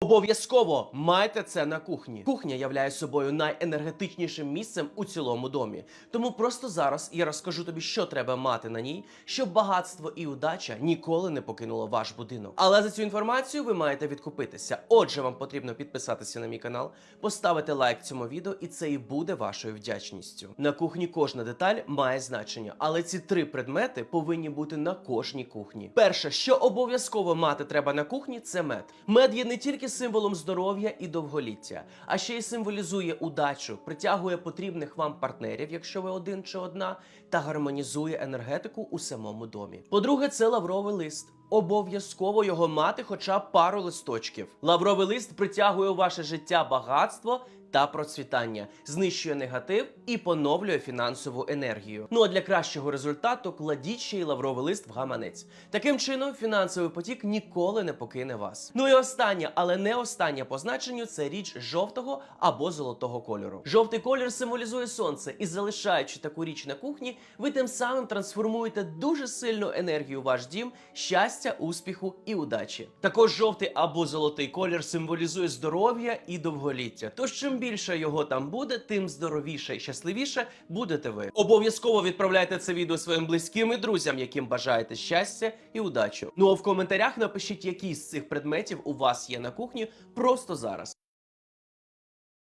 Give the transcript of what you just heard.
Обов'язково майте це на кухні. Кухня являє собою найенергетичнішим місцем у цілому домі. Тому просто зараз я розкажу тобі, що треба мати на ній, щоб багатство і удача ніколи не покинуло ваш будинок. Але за цю інформацію ви маєте відкупитися. Отже, вам потрібно підписатися на мій канал, поставити лайк цьому відео, і це і буде вашою вдячністю. На кухні кожна деталь має значення, але ці три предмети повинні бути на кожній кухні. Перше, що обов'язково мати треба на кухні, це мед. Мед є не тільки символом здоров'я і довголіття, а ще й символізує удачу, притягує потрібних вам партнерів, якщо ви один чи одна, та гармонізує енергетику у самому домі. По-друге, це лавровий лист. Обов'язково його мати хоча б пару листочків. Лавровий лист притягує у ваше життя багатство та процвітання, знищує негатив і поновлює фінансову енергію. Ну а для кращого результату кладіть ще й лавровий лист в гаманець. Таким чином, фінансовий потік ніколи не покине вас. Ну і останнє, але не останнє по значенню це річ жовтого або золотого кольору. Жовтий колір символізує сонце, і залишаючи таку річ на кухні, ви тим самим трансформуєте дуже сильну енергію в ваш дім, щастя, успіху і удачі. Також жовтий або золотий колір символізує здоров'я і довголіття. Тож більше його там буде, тим здоровіше і щасливіше будете ви. Обов'язково відправляйте це відео своїм близьким і друзям, яким бажаєте щастя і удачу. Ну а в коментарях напишіть, які з цих предметів у вас є на кухні просто зараз.